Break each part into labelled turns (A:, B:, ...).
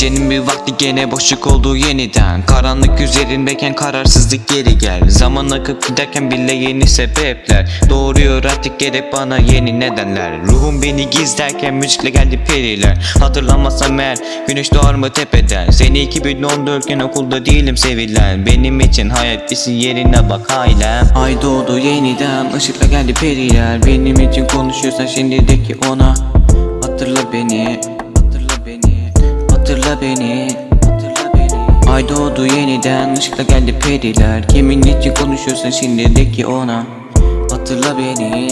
A: Gecenin bir vakti gene boşluk oldu yeniden. Karanlık üzerindeyken kararsızlık geri gel. Zaman akıp giderken bile yeni sebepler. Doğuruyor artık gerek bana yeni nedenler. Ruhum beni gizlerken müzikle geldi periler. Hatırlamazsam eğer güneş doğar mı tepeden. Seni 2014'ken okulda değilim sevilen. Benim için hayat bitsin yerine bak hala Ay doğdu yeniden ışıkla geldi periler. Benim için konuşuyorsan şimdi de ki ona. Hatırla beni Hatırla beni Ay doğdu yeniden ışıkla geldi periler. Kimin için konuşuyorsan şimdi de ki ona. Hatırla beni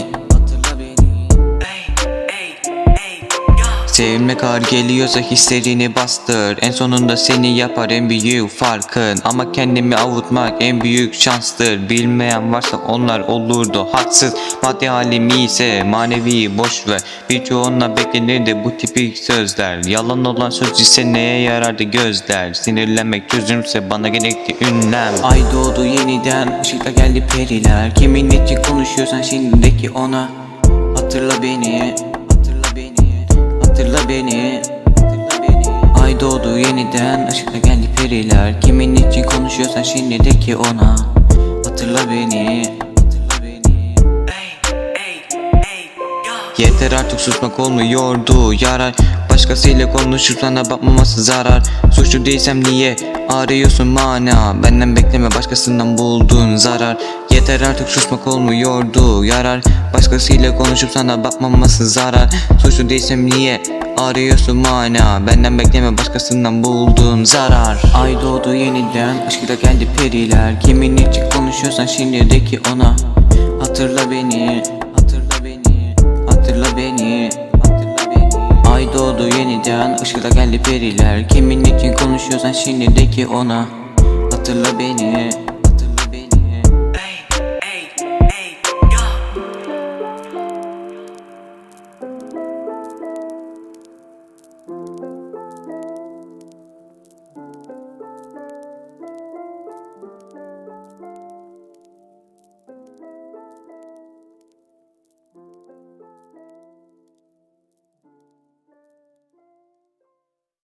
A: Sevmek ağır geliyorsa hislerini bastır. En sonunda seni yapar en büyük farkın. Ama kendimi avutmak en büyük şanstır. Bilmeyen varsa onlar olurdu haksız. Maddi halimi ise manevi boş ver. Birçoğuna beklenirdi bu tipik sözler. Yalan olan söz ise neye yarardı gözler? Sinirlenmek çözümse bana gerekti ünlem. Ay doğdu yeniden ışıkla geldi periler. Kimin için konuşuyorsan şimdi de ki ona Hatırla beni Hatırla beni. Ay doğdu yeniden ışıkla geldi periler. Kimin için konuşuyorsan şimdi de ki ona. Hatırla beni. Yeter artık susmak olmuyordu yarar. Başkasıyla konuşup sana bakmaması zarar. Suçlu değilsem niye arıyorsun mana? Benden bekleme başkasından buldun zarar Yeter artık susmak olmuyordu. Yarar. Başkasıyla konuşup sana bakmaması zarar. Suçlu değilsem niye arıyorsun mana? Benden bekleme başkasından buldun zarar. Ay doğdu yeniden ışıkla geldi periler. Kimin için konuşuyorsan şimdi de ki ona. Hatırla beni Hatırla beni Hatırla beni Hatırla beni. Ay doğdu yeniden ışıkla geldi periler. Kimin için konuşuyorsan şimdi de ki ona. Hatırla beni